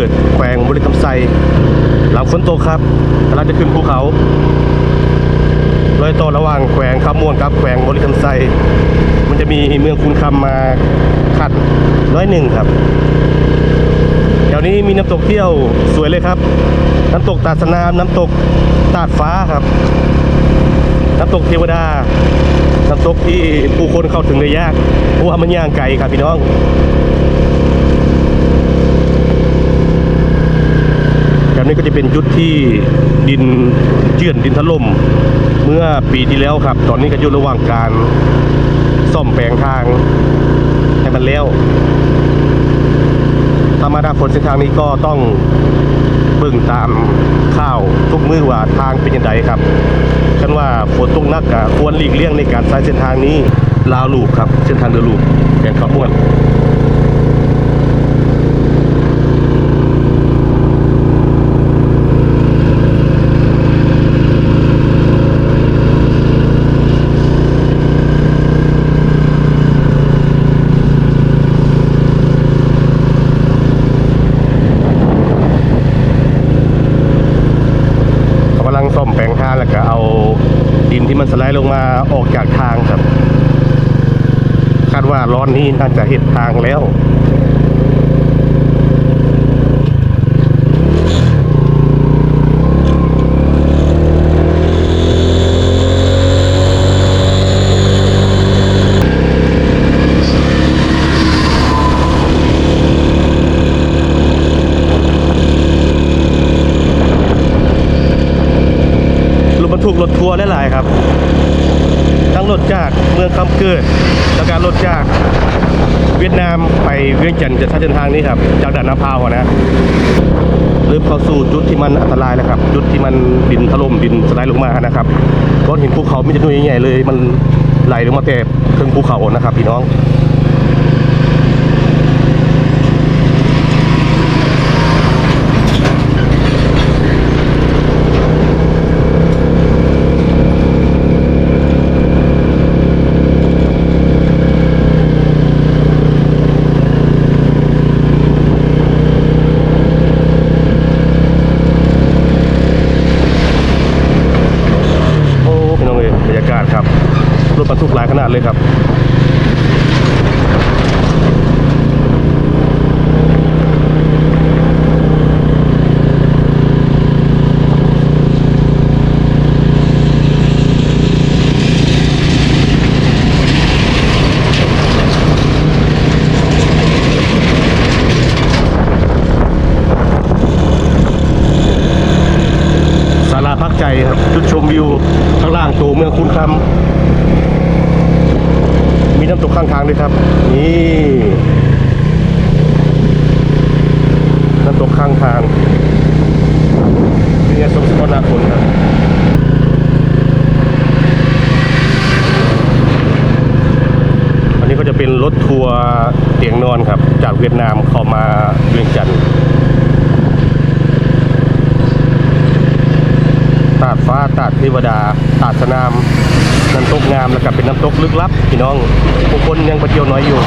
ิดแขวงบริคำไซหลังฝนตกครับกำลังจะขึ้นภูเขารอยต่อระหว่างแขวงคำม่วนกับแขวงบริคำไซมันจะมีเมืองคูนคำมาขัดน้อยหนึ่งครับแถวนี้มีน้ำตกเที่ยวสวยเลยครับ น้ำตกตาดสนามน้ำตกตาดฟ้าครับ น้ำตกเทวดา น้ำตกที่ผู้คนเข้าถึงได้ยากเพราะว่ามันย่างไกลครับพี่น้อง แบบ นี้ก็จะเป็นจุดที่ดินเจือนดินถล่มเมื่อปีที่แล้วครับ ตอนนี้ก็อยู่ระหว่างการซ่อมแปลงทางให้มันแล้วธรรมดาผลเส้นทางนี้ก็ต้องเบิ่งตามข้าวทุกมือว่าทางเป็นยังไงครับฉันว่าฝนตกนักก็ควรหลีกเลี่ยงในการใช้เส้นทางนี้ลาวลูกครับ เส้นทางเดินลูกแกงข้าวม่วน เขากำลังซ่อมแปลงทางแล้วก็เอาดินที่มันสไลด์ลงมาออกจากทางครับ คาดว่าร้ อนนี้น่าจะเห็นทางแล้วรถบรรทุกรถทัวร์หลายๆครับ ทั้งรถจากเมืองคำเกิด แล้วก็รถจากเวียด นามไปเวียงจันทร์จะใช้เส้นทางนี้ครับ จากด่านนาพาวอะนะเริ่มเข้าสู่จุดที่มันอันตรายแล้วครับ จุดที่มันดินถล่มดินสไลด์ลงมานะครับก้อนหินภูเขาไม่จะนุ่ยใหญ่เลย มันไหลลงมาแต่ถึงภูเขานะครับพี่น้อง โอ้พี่น้องเอ๋ยบรรยากาศครับ รถบรรทุกหลายขนาด เลยครับ ศาลาพักใจครับ จุดชมวิวข้างล่างตัวเมืองคุณคำมีน้ำตกข้างทาง ด้วยครับ นี่น้ำตกข้างทางนี่สมสมนาคุณครับอันนี้ก็จะเป็นรถทัวร์เตียงนอนครับ จากเวียดนามเข้ามาเวียงจันทร์ตาดฟ้าตาดเทวดาตาดสนาม น้ำตกงามแล้วก็เป็นน้ำตกลึกลับพี่น้องผู้คนยังไปเที่ยวน้อยอยู่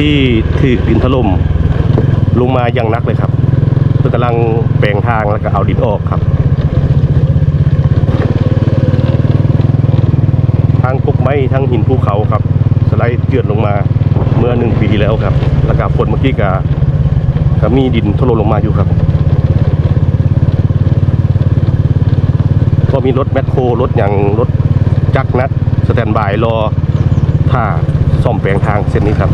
ที่ถือดินถล่มลงมาอย่างนักเลยครับเพื่อกำลังแปลงทางแล้วก็เอาดินออกครับ ทางกกไม้ทั้งหินภูเขาครับ สไลด์เจือนลงมาเมื่อหนึ่งปีที่แล้วครับ แล้วก็ฝนเมื่อกี้ก็ก็มีดินถล่มลงมาอยู่ครับ ก็มีรถแมคโครรถอย่างรถจักรนัดสแตนบายรอท่าซ่อมแปลงทางเส้นนี้ครับ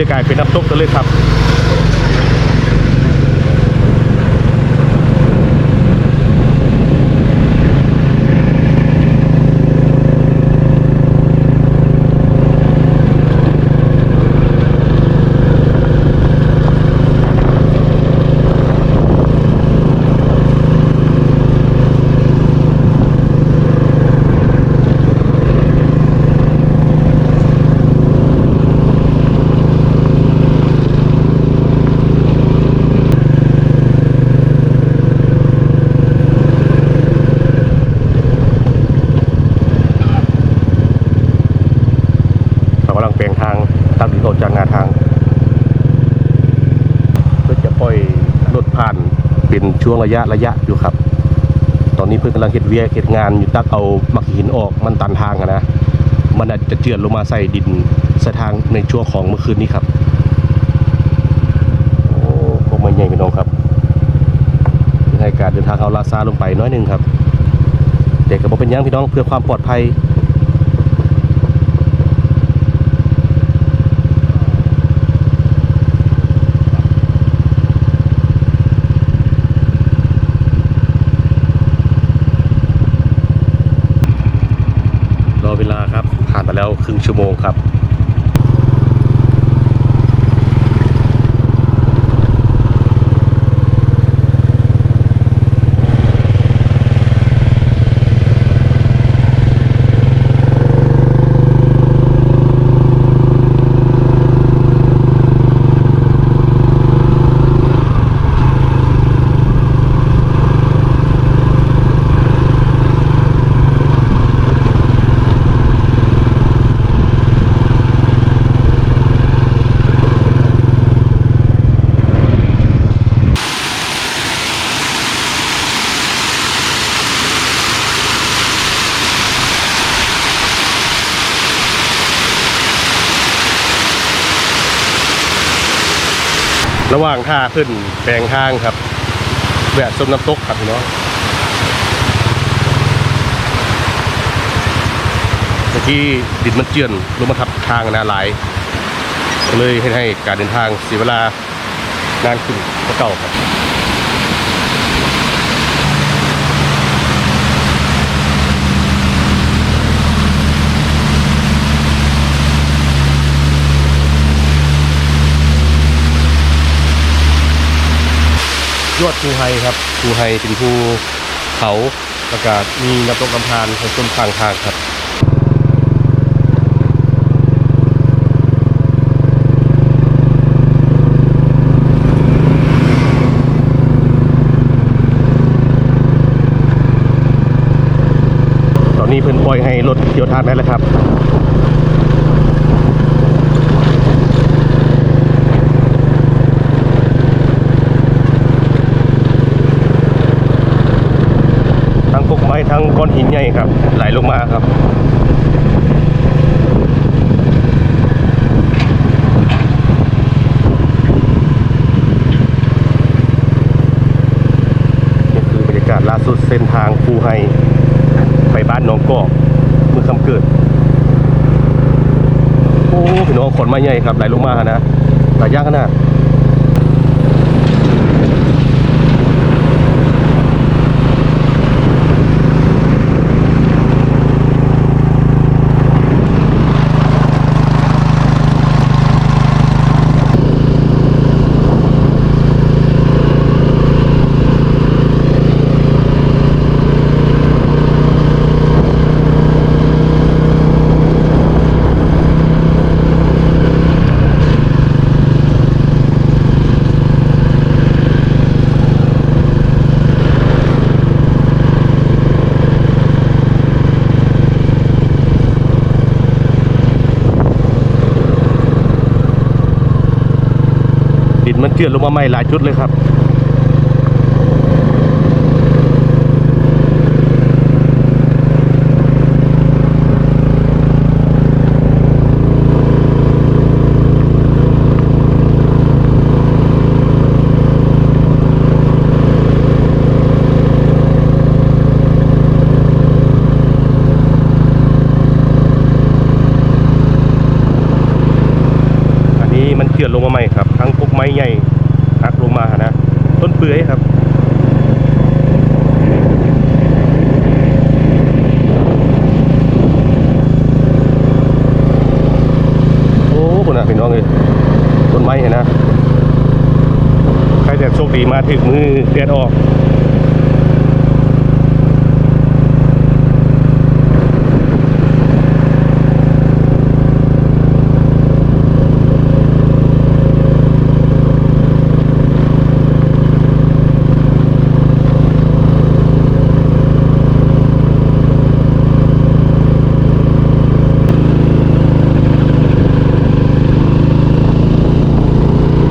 เลยกลายเป็นน้ำตกกันเลยครับ เรากำลังแปลงทางตักดินออกจากงานทาง เพื่อจะปล่อยรถ ผ่านเป็นช่วงระยะระยะอยู่ครับ ตอนนี้เพื่อนกำลังเฮ็ดเวียเฮ็ดงานอยู่ตักเอามักหินออกมันตันทางอะนะ มันอาจจะเจือนลงมาใส่ดินใส่ทางในช่วงของเมื่อคืนนี้ครับโอ้พวกมันใหญ่พี่น้องครับให้การเดินทางเอาลาซาลงไปน้อยหนึงครับแต่ก็บอกเป็นยังพี่น้องเพื่อความปลอดภัย รอเวลาครับ ผ่านไป แล้วครึ่งชั่วโมงครับ ระหว่างท่าขึ้นแปลงทางครับแวะส้มน้ำตกครับพี่น้องเมื่อกี้ดินมันเจือนลงมาทับทางนะหลายเลยให้ให้การเดินทางเสียเวลานานขึ้นกว่าเก่าครับ ยอดภูไฮครับภูไฮเป็นภูเขาประกาศมีน้ำตกลำธารของต้นทางทางครับตอนนี้เพิ่นปล่อยให้รถเที่ยวทางได้แล้วครับ ทั้งกก ไม้ทั้งก้อนหินใหญ่ครับ ไหลลงมาครับนี่คือบรรยากาศล่าสุดเส้นทางภูไฮไปบ้านหน้องกอกเมื่อคำเกิด โอ้พี่น้องขนมาใหญ่ครับไหลลงมานะหลายย่างขนาด จือ นลงมาใหม่หลายจุดเลยครับ อันนี้มันเจือนลงมาใหม่ครับ ทั้งพวกไม้ใหญ่หักลงมานะ ต้นเปื่อยครับ โอ้คุณน่ะพี่น้องเอ้ยต้นไม้เห็นนะ ใครจะโชคดีมา ถึงมือเดือดออก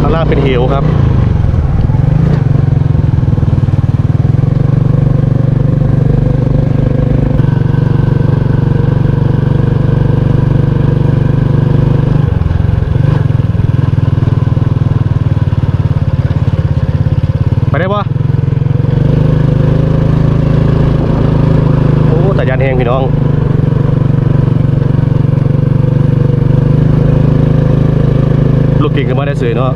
ข้างล่างเป็นเหวครับ ไปได้ปะโอ้แต่ยานแหงพี่น้อง ลูกเก่งขึ้น มาได้สวยเนาะ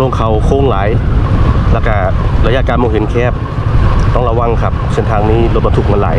ลงเขาโค้งหลาย แล้วก็ระยะการมองเห็นแคบ ต้องระวังครับ เส้นทางนี้รถบรรทุกมันไหลาย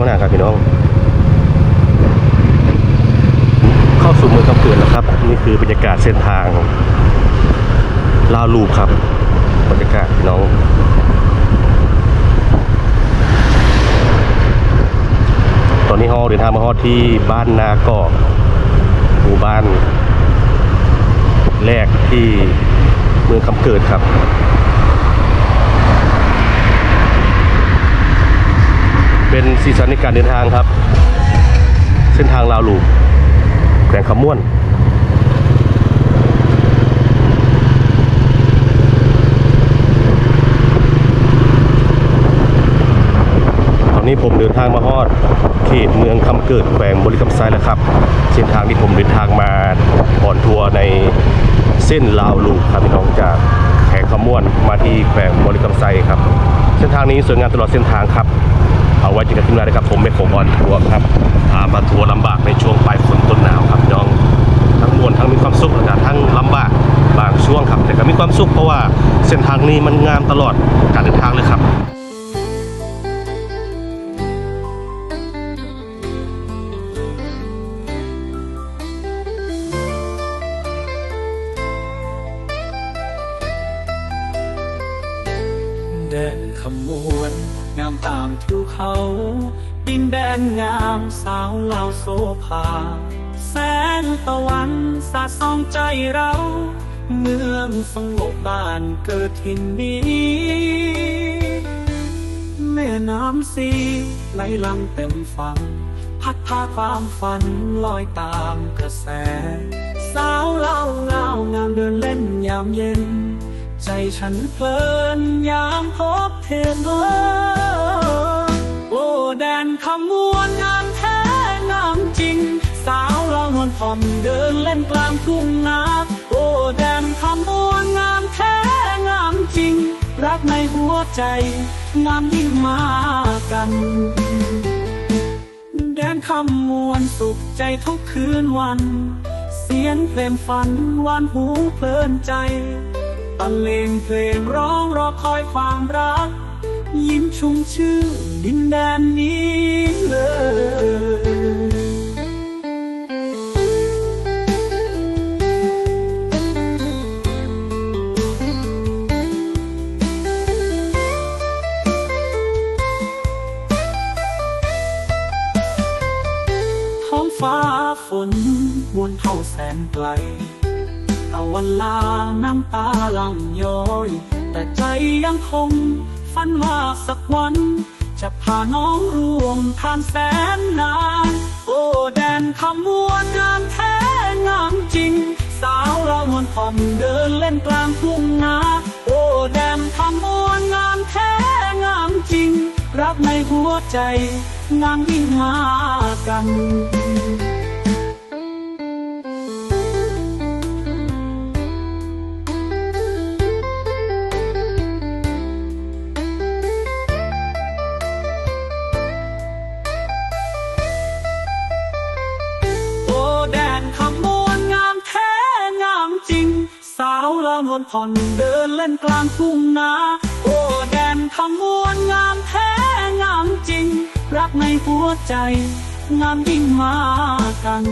งานาครับพี่น้อง เข้าสู่เมืองคำเกิดแล้วครับ นี่คือบรรยากาศเส้นทางลาลูปครับ บรรยากาศพี่น้องตอนนี้ฮอเดินทางมาฮอดที่บ้านนากอกหมู่บ้าน แรกที่เมืองคำเกิดครับ เป็นสีสันในการเดินทางครับ เส้นทางลาวหลูแขวงคำม่วนตอนนี้ผมเดินทางมาฮอด เขตเมืองคำเกิดแขวงบริคำไซแล้วครับ เส้นทางที่ผมเดินทางมาก่อนทัวร์ในเส้นลาวลูครับพี่น้องจากแขวงคำม่วนมาที่แขวงบริคำไซครับ เส้นทางนี้สวยงามตลอดเส้นทางครับ เอาไว้เจอกันที่หน้านะครับ ผมเป็นผมออนทัวร์ครับามาทัวร์ลำบากในช่วงปลายฝนต้นหนาวครับน้องทั้งมวลทั้งมีความสุขและทั้งลำบากบางช่วงครับ แต่ก็มีความสุขเพราะว่าเส้นทางนี้มันงามตลอดการเดินทางเลยครับามทิวเขา ดินแดนงามสาวลาวโซภา แสงตะวันสาดส่องใจเรา เมืองสงบบ้านเกิดทินนี้แม่น้ำสีไหลลังเต็มฝั่งพัดพาความฝันลอยตามกระแส สาวเล่าเงางามเดินเล่นยามเย็น ใจฉันเพลินยามพบเธอเมื่อโอ้ คำมวนงามแท้งามจริง สาวเรานวลผ่อมเดินเล่นกลางทุ่งนาโอ้แดนคำมวนงามแท้งามจริง รักในหัวใจ งามยิ่งมากันแดนคำมวลสุขใจทุกคืนวัน เสียงเพลงฝันหวานหูเพลินใจบรรเลงเพลงร้องรอคอยความรัก ยิ้มชุ่มชื่น ดินแดนนี้เลย ในหัวใจงามยิ่งมากันโอ้แดนคำมวนงามแท้งามจริงสาวละมวนผ่อนเดินเล่นกลางทุ่งนา โอ้แดนคำมวนงามแท้ามจริง รักในหัวใจ งามยิ่งมากัน